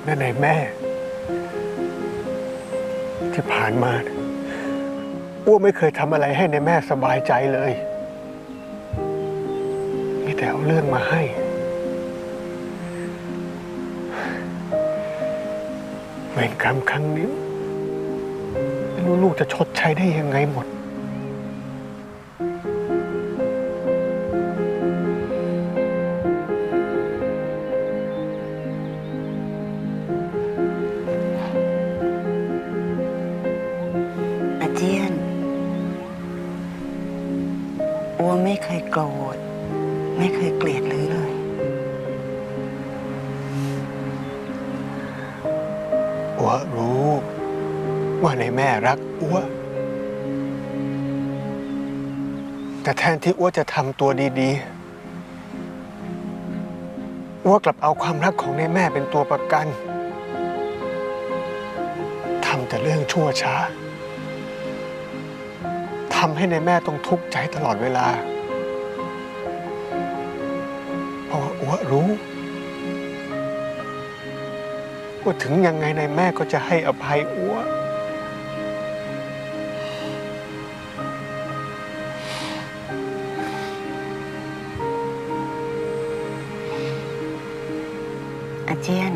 ษนะนายแม่ ที่ผ่านมาอ้วไม่เคยทำอะไรให้นายแม่สบายใจเลยมีแต่เอาเรื่องมาให้ เวรกรรมครั้งนี้ไม่รู้ลูกจะชดใช้ได้ยังไงหมด ไม่เคยโกรธ ไม่เคยเกลียดเลยเลย อัวรู้ ว่าในแม่รักอัว แต่แทนที่อัวจะทำตัวดีๆอัวกลับเอาความรักของในแม่เป็นตัวประกันทำแต่เรื่องชั่วช้า ทำให้ในแม่ต้องทุกข์ใจตลอดเวลา เพราะว่าอัวรู้ว่าถึงยังไงในแม่ก็จะให้อภัยอัวอาเจียน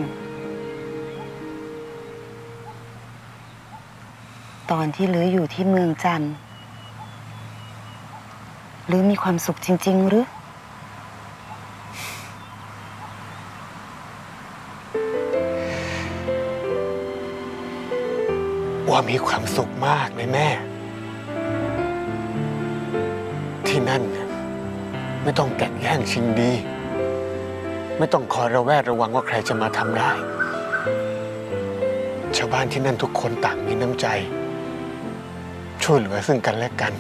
ตอนที่ลืออยู่ที่เมืองจันทร์ ลือมีความสุขจริง ๆ หรือ ว่ามีความสุขมากเลยแม่ ที่นั่นเนี่ยไม่ต้องแก่งแย่งชิงดี ไม่ต้องคอยระแวดระวังว่าใครจะมาทำร้ายชาวบ้านที่นั่นทุกคนต่างมีน้ำใจ ช่วยเหลือซึ่งกันและกัน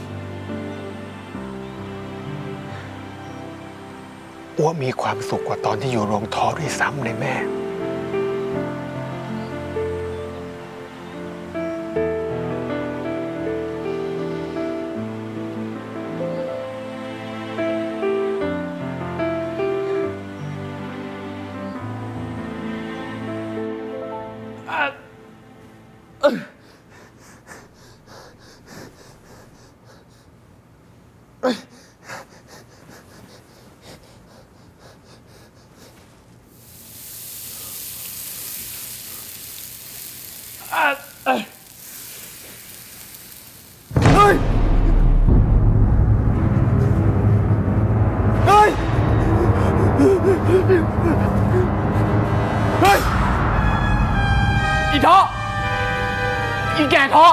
อ้วมีความสุขกว่าตอนที่อยู่โรงท้อด้วยซ้ำเลยแม่ อีแก่ท้อ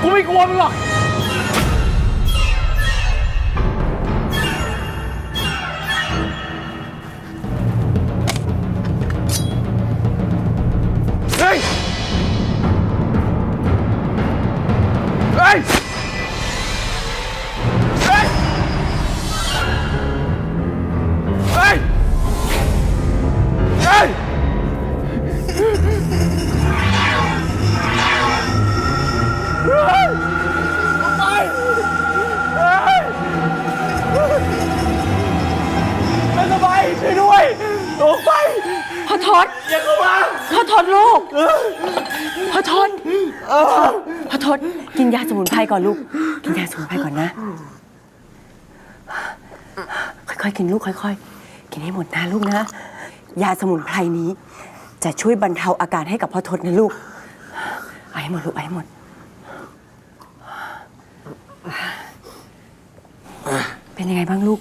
กูไม่กลัวมึงหรอก เฮ้ย เฮ้ย กินลูกค่อยๆ กินให้หมดนะลูกนะ ยาสมุนไพรนี้ จะช่วยบรรเทาอาการให้กับพ่อทศนะลูกเอาให้หมดลูกเอาให้หมด เป็นยังไงบ้างลูก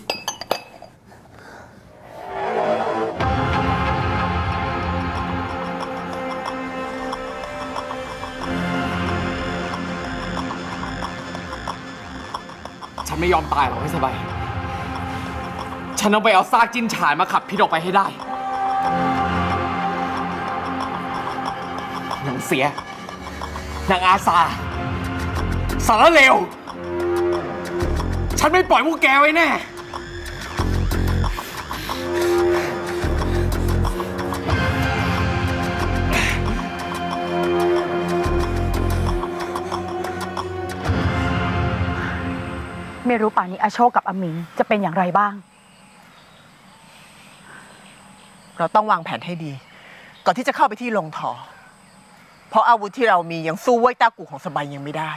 ฉันไม่ยอมตายหรอกไม่สบาย ฉันต้องไปเอาซากจิ้นฉายมาขับพิษออกไปให้ได้นางเสียนางอาซา สารเลว ฉันไม่ปล่อยพวกแกไว้แน่ ไม่รู้ป่านนี้อาโชคกับอาหมิงจะเป็นอย่างไรบ้าง เราต้องวางแผนให้ดี ก่อนที่จะเข้าไปที่โรงทอ เพราะอาวุธที่เรามียังสู้เว้ยต้ากูของสบายยังไม่ได้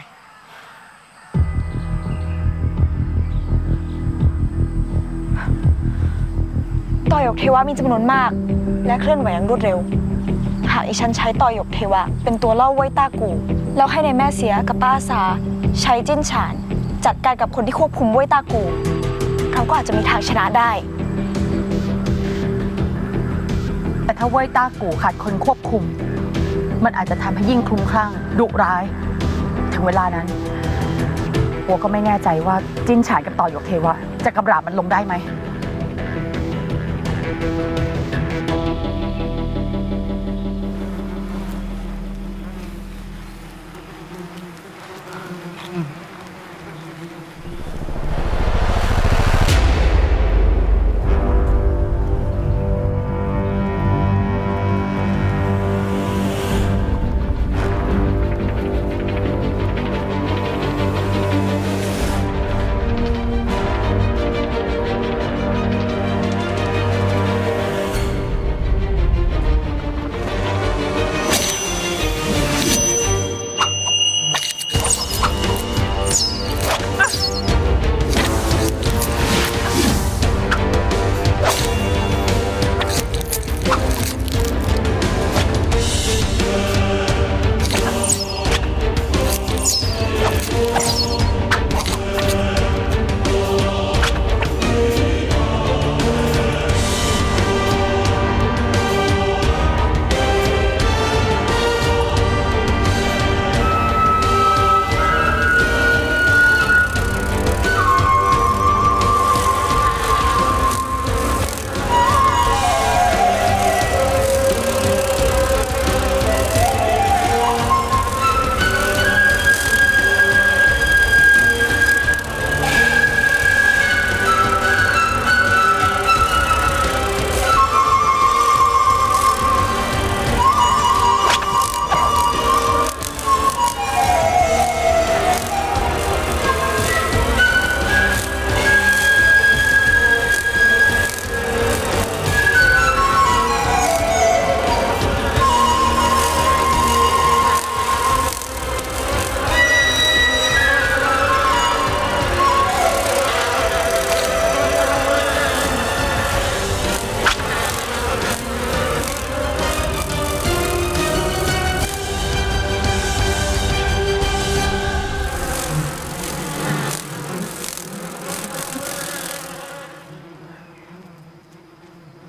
ต่อยกเทวะมีจำนวนมาก และเคลื่อนไหวอย่างรวดเร็ว หากอีฉันใช้ต่อยกเทวะ เป็นตัวล่อไว้ต้ากู แล้วให้ในแม่เสียกับป้าอาสาใช้จิ้นฉาน จัดการกับคนที่ควบคุมไว้ต้ากู เราก็อาจจะมีทางชนะได้ ถ้าเว้ยต้ากูขาดคนควบคุม มันอาจจะทำให้ยิ่งคลุ้มคลั่งดุร้าย ถึงเวลานั้นหัวก็ไม่แน่ใจว่าจิ้นฉานกับต่อหยกเทวะ จะกำราบมันลงได้ไหม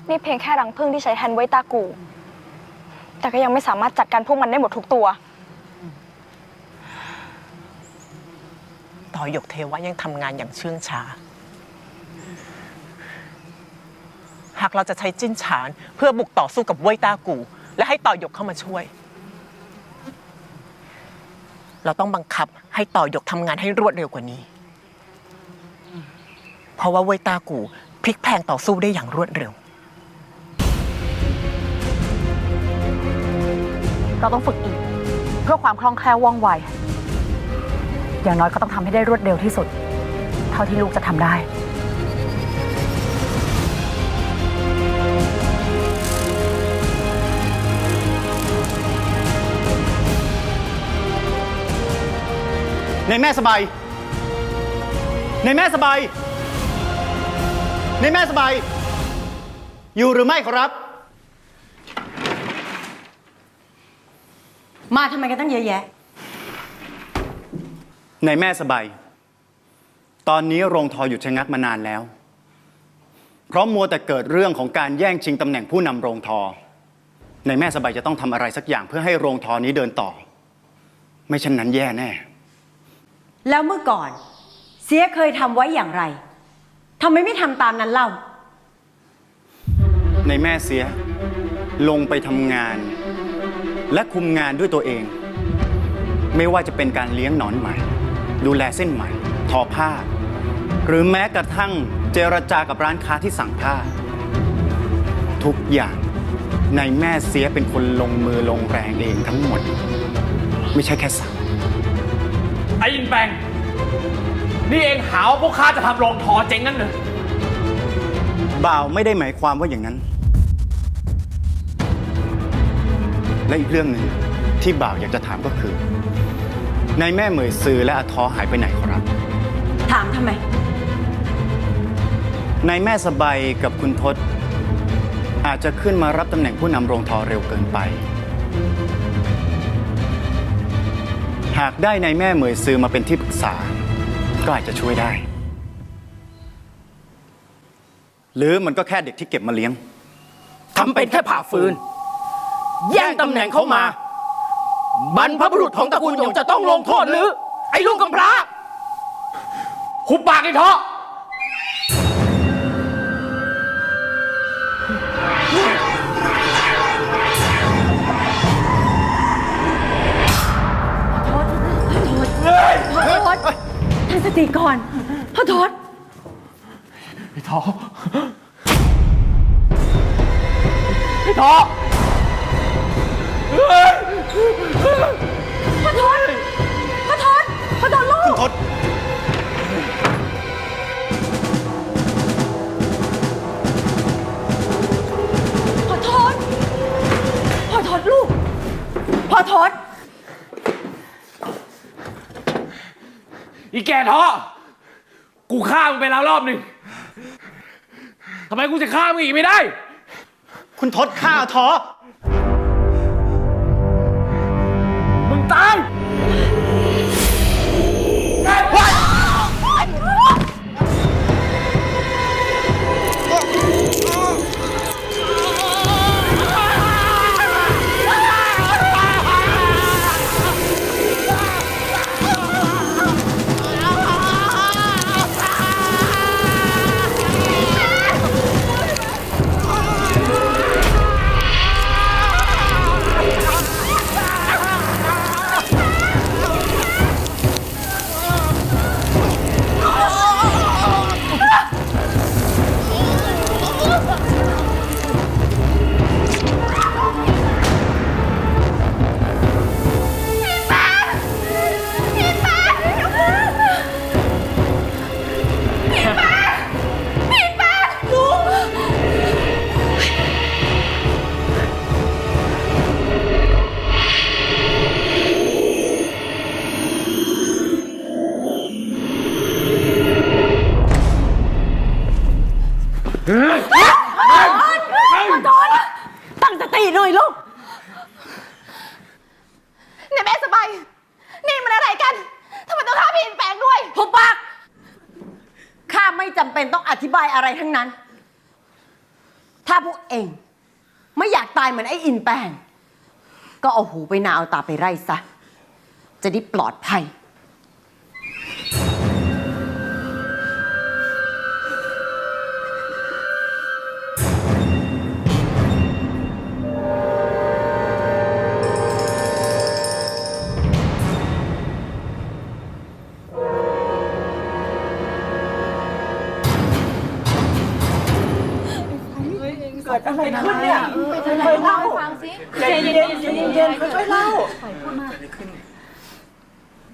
นี่เพียงแค่รังผึ้งที่ใช้แทนไว้ตากู แต่ก็ยังไม่สามารถจัดการพวกมันได้หมดทุกตัว ต่อหยกเทวะยังทำงานอย่างเชื่องช้า หากเราจะใช้จิ้นฉานเพื่อบุกต่อสู้กับเว้ยต้ากู และให้ต่อหยกเข้ามาช่วย เราต้องบังคับให้ต่อหยกทำงานให้รวดเร็วกว่านี้ เพราะว่าเว้ยต้ากูพลิกแพลงต่อสู้ได้อย่างรวดเร็ว เราต้องฝึกอีก เพื่อความคล่องแคล่วว่องไว อย่างน้อยก็ต้องทำให้ได้รวดเร็วที่สุด เท่าที่ลูกจะทำได้ ในแม่สบาย ในแม่สบาย ในแม่สบาย อยู่หรือไม่ขอรับ มาทำไมกันตั้งเยอะแยะ ในแม่สบาย ตอนนี้โรงทอหยุดชะงักมานานแล้ว เพราะมัวแต่เกิดเรื่องของการแย่งชิงตำแหน่งผู้นำโรงทอ ในแม่สบายจะต้องทำอะไรสักอย่างเพื่อให้โรงทอนี้เดินต่อ ไม่เช่นนั้นแย่แน่ แล้วเมื่อก่อน เสียเคยทำไว้อย่างไรทำไมไม่ทำตามนั้นเล่า ในแม่เสียลงไปทำงาน และคุมงานด้วยตัวเอง ไม่ว่าจะเป็นการเลี้ยงหนอนไหมดูแลเส้นไหมทอผ้า หรือแม้กระทั่งเจรจากับร้านค้าที่สั่งผ้า ทุกอย่างในแม่เสียเป็นคนลงมือลงแรงเองทั้งหมด ไม่ใช่แค่สั่ง ไอ้อินแปงนี่เองหาว่าพวกข้าจะทำโรงทอเจ๊งนั่นเหรอบ่าวไม่ได้หมายความว่าอย่างนั้น และอีกเรื่องหนึ่งที่บ่าวอยากจะถามก็คือในายแม่เหมยซือและอาท้อหายไปไหนขอรับ ถามทำไมในายแม่สบายกับคุณทศอาจจะขึ้นมารับตำแหน่งผู้นำโรงทอเร็วเกินไป หากได้ในายแม่เหมยซือมาเป็นที่ปรึกษา ก็อาจจะช่วยได้ หรือมันก็แค่เด็กที่เก็บมาเลี้ยงทำเป็นแค่ผ่าฟืน แย่งตำแหน่งเขามา บรรพบุรุษของตระกูลหยงจะต้องลงโทษหรือ ไอ้ลูกกำพร้าหุบปากไอ้เถาะพ่อทศตั้งสติก่อนพ่อทศไอ้เถาะไอ้เถาะเฮ้ย พ่อทศพ่อทศพ่อทศลูกทศพ่อทศพ่อทศลูกพ่อทศอีแกเถาะกูฆ่ามึงไปแล้วรอบหนึ่งทำไมกูจะฆ่ามึงอีกไม่ได้ คุณทศฆ่าท้อ หูไปนาเอาตาไปไร่ซะ จะได้ปลอดภัย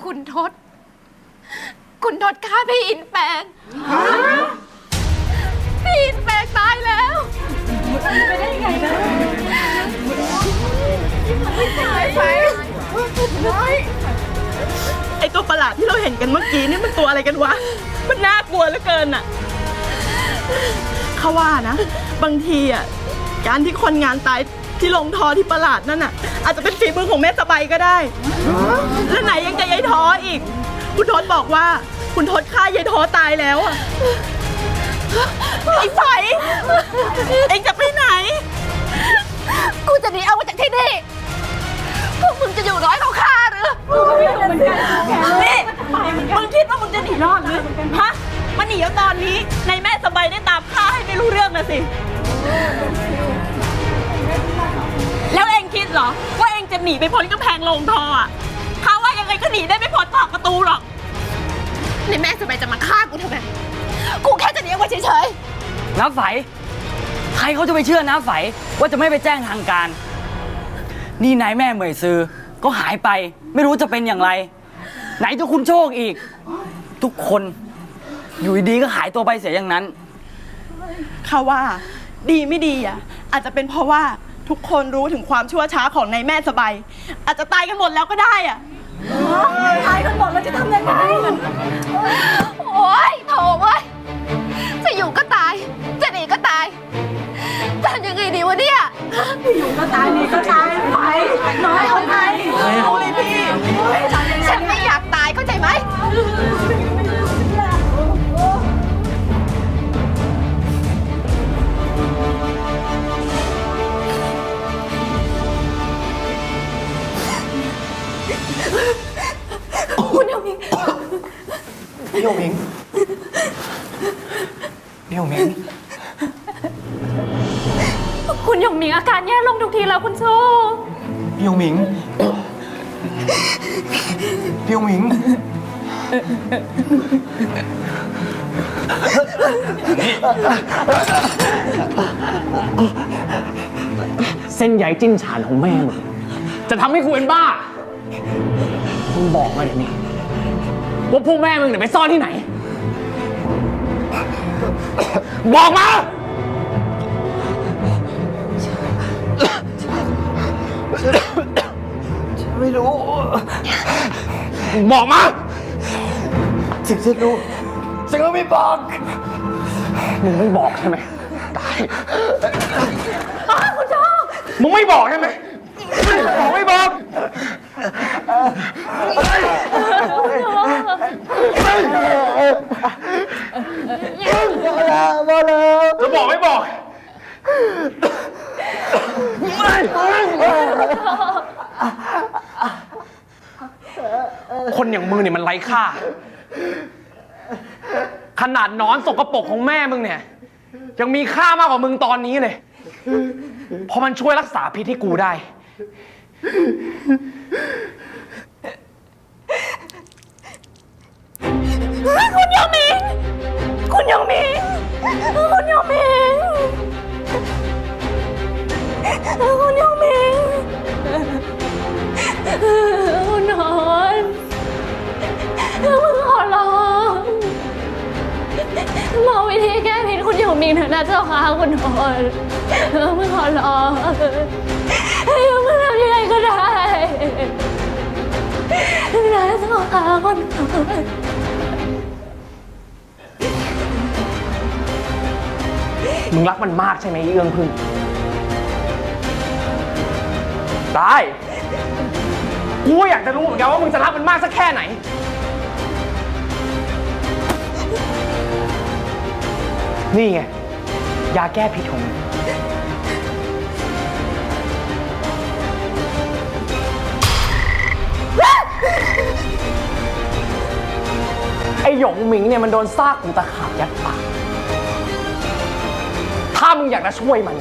คุณทศ คุณทศฆ่าพี่อินแปลงพี่อินแปลงตายแล้วไอตัวประหลาดที่เราเห็นกันเมื่อกี้นี่มันตัวอะไรกันวะ มันน่ากลัวเหลือเกินอะเขาว่านะ บางทีอะการที่คนงานตายที่ลงทอที่ประหลาดนั่นอะอาจจะเป็นฝีมือของแม่สบายก็ได้ และไหนยังจะยายท้ออีก คุณทศบอกว่า คุณทศฆ่ายายท้อตายแล้วอะไอ้ไฟเอ็งจะไปไหน กูจะหนีเอามาจากที่นี่ พวกมึงจะอยู่ร้อยเขาฆ่าหรือนี่มึงคิดว่ามึงจะหนีรอดหรือฮะ มันหนีแล้วตอนนี้ในแม่สบายได้ตามฆ่าให้ไม่รู้เรื่องนะสิ แล้วเองคิดเหรอ ว่าเองจะหนีไปพ้นกำแพงลงทออะเขาว่ายังไงก็หนีได้ไม่พ้นตอกประตูหรอกนี่แม่สบายจะมาฆ่ากูทำไม กูแค่จะหนีเอาไว้เฉยน้ำใสใครเขาจะไปเชื่อน้ำใสว่าจะไม่ไปแจ้งทางการ นี่นายแม่เหมยซือก็หายไป ไม่รู้จะเป็นอย่างไร ไหนจะคุณโชคอีก ทุกคน อยู่ดีๆก็หายตัวไปเสียอย่างนั้น เขาว่า ดีไม่ดีอะ อาจจะเป็นเพราะว่าทุกคนรู้ถึงความชั่วช้าของนายแม่สบายอาจจะตายกันหมดแล้วก็ได้อะตายกันหมดแล้วจะทำยังไงโอ๊ยโถเว้ยจะอยู่ก็ตาย จะหนีก็ตายจะทำยังไงดีวะเนี่ยอยู่ก็ตายหนีก็ตายไปน้อยเอาไง พี่หยงหมิงพี่หยงหมิงคุณหยงหมิงอาการแย่ลงทุกทีแล้วคุณโชพี่หยงหมิงพี่หยงหมิงเส้นใยจิ้นฉานของแม่มึงจะทำให้กูเป็นบ้ามึงบอกมาเดี๋ยวนี้ ว่าพวกแม่มึงเนี่ยไปซ่อนที่ไหน บอกมาไม่รู้ บอกมาสิ่งที่รู้สิ่งที่ไม่บอก มึงไม่บอกใช่ไหมได้มึงไม่บอกใช่ไหมบอกไม่บอก มาแล้วจะบอกไม่บอก คนอย่างมึงเนี่ยมันไร้ค่า ขนาดนอนสกปรกของแม่มึงเนี่ย ยังมีค่ามากกว่ามึงตอนนี้เลย เพราะมันช่วยรักษาพิษให้กูได้ คุณหยงมิง คุณหยงมิง คุณหยงมิง คุณหยงมิง คุณนอนมึงขอร้องมองวิธีแก้พิษคุณหยงมิงเถอะนะเจ้าค่ะคุณนอนมึงขอร้องมึงทำยังไงก็ได้นะเจ้าค่ะคุณนอน มึงรักมันมากใช่ไหมไอ้เอื้องพึ่งได้กูก็อยากจะรู้เหมือนกันว่ามึงจะรักมันมากสักแค่ไหน นี่ไง ยาแก้พิษของมึงไอหยงหมิงเนี่ยมันโดนซากกูตะขาบยัดปาก ถ้ามึงอยากจะช่วยมัน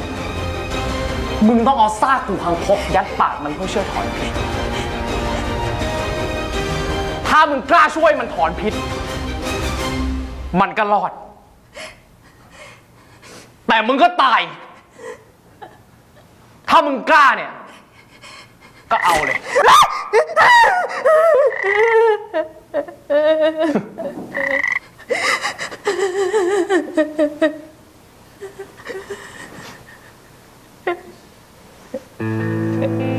มึงต้องเอาซากกูพังคกยัดปากมันเพื่อช่วยถอนพิษ ถ้ามึงกล้าช่วยมันถอนพิษ มันก็รอด แต่มึงก็ตาย ถ้ามึงกล้าเนี่ย ก็เอาเลย ท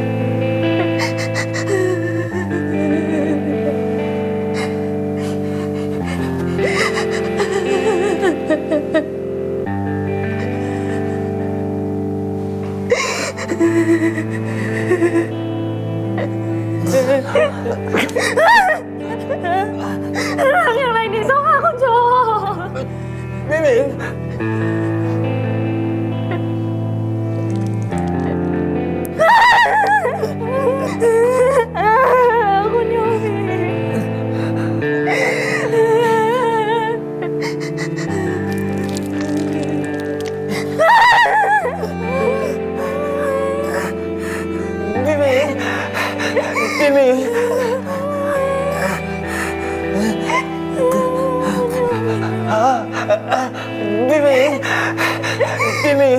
ิง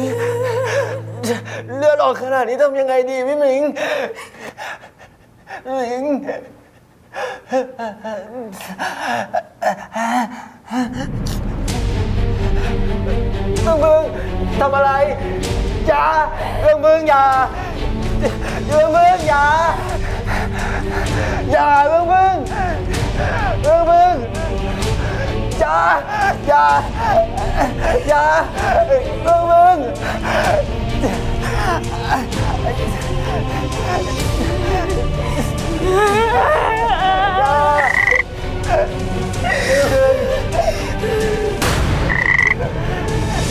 เลือดออกขนาดนี้ทำยังไงดีพี่หมิงหมิง เรื่องมึงทำอะไรอย่าเรื่องมึงอย่าเรื่องมึงอย่าอย่าเรื่องมึงเรื่องมึง อย่าอย่าอย่าพวกมึง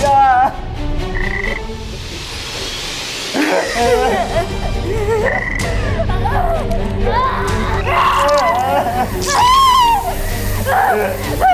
อย่าอย่า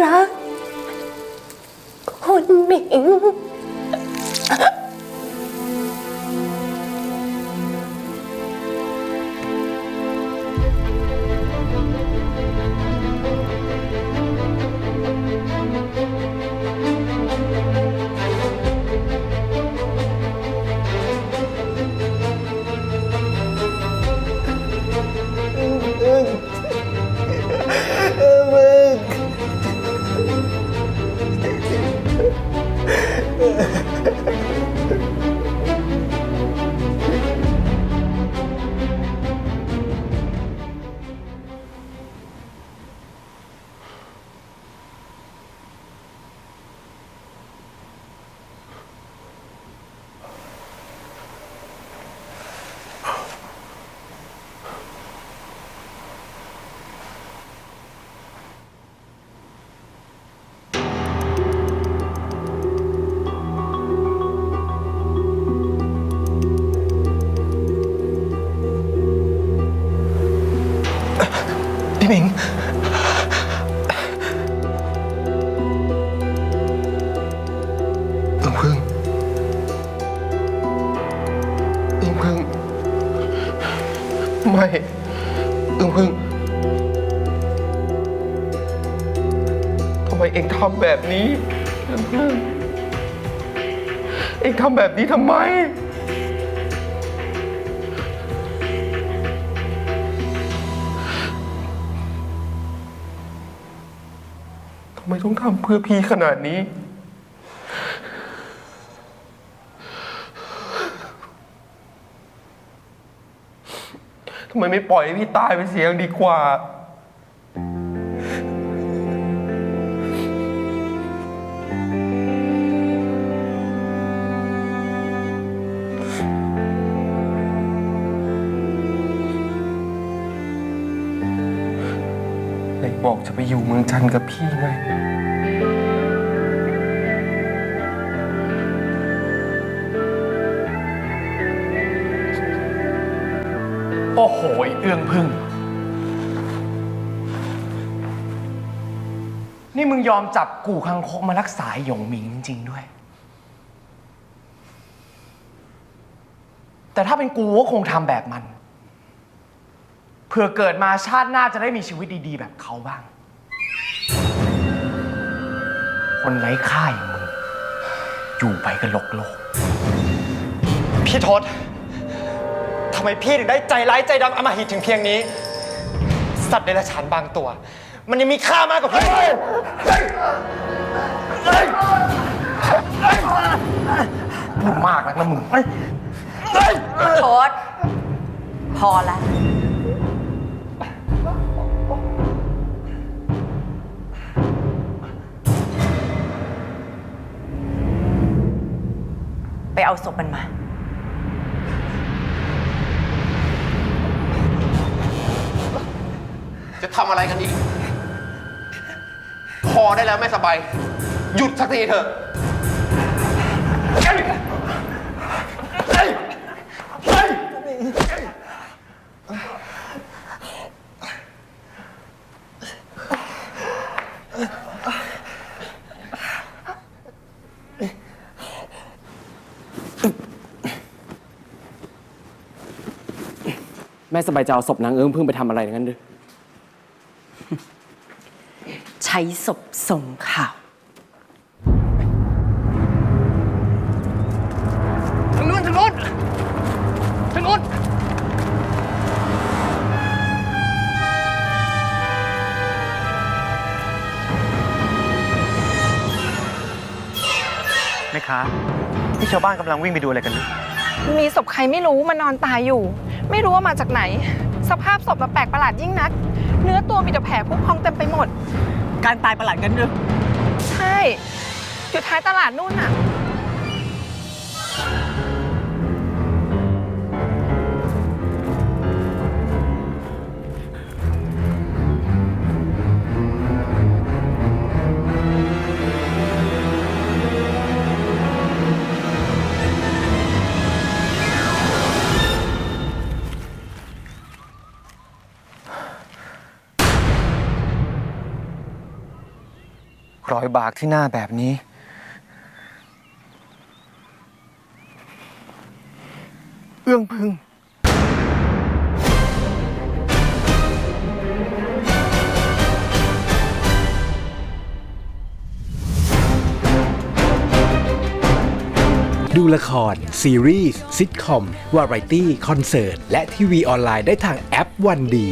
รัก คุณหมิง ทำแบบนี้ทำไม ทำไมต้องทำเพื่อพี่ขนาดนี้ ทำไมไม่ปล่อยให้พี่ตายไปเสียงดีกว่า จะไปอยู่เมืองจันทร์กับพี่ไง โอ้โหไอ้เอื้องพึ่ง นี่มึงยอมจับกูคังคกมารักษาไอ้หยงหมิงจริง ๆ ด้วย แต่ถ้าเป็นกูก็คงทำแบบมัน เผื่อเกิดมาชาติหน้าจะได้มีชีวิตดีๆ แบบเขาบ้าง คนไร้ค่าอย่างมึง อยู่ไปก็โลกโลก พี่ทศทำไมพี่ถึงได้ใจร้ายใจดำอำมหิตถึงเพียงนี้ สัตว์เดรัจฉานบางตัว มันยังมีค่ามากกว่าพี่พูดมากแล้วนะมึง โทษพอแล้ว ไปเอาศพมันมา จะทำอะไรกันอีก พอได้แล้วไม่สบาย หยุดสักทีเถอะ แม่สบายจะเอาศพนางเอิ้งพึ่งไปทำอะไรงั้นหรือใช้ศพส่งข่าวทางนู้นทางนู้นทางนู้นแม่ค้าที่ชาวบ้านกำลังวิ่งไปดูอะไรกันหรือมีศพใครไม่รู้มานอนตายอยู่ ไม่รู้ว่ามาจากไหน สภาพศพมันแปลกประหลาดยิ่งนัก เนื้อตัวมีแต่แผลพุพองเต็มไปหมด การตายประหลาดกันหรือใช่ อยู่ท้ายตลาดนู่นน่ะ อยบากที่หน้าแบบนี้ เอื้องพึ่งดูละคร ซีรีส์ซิทคอม วาไรตี้ คอนเสิร์ต และทีวีออนไลน์ได้ทางแอปวันดี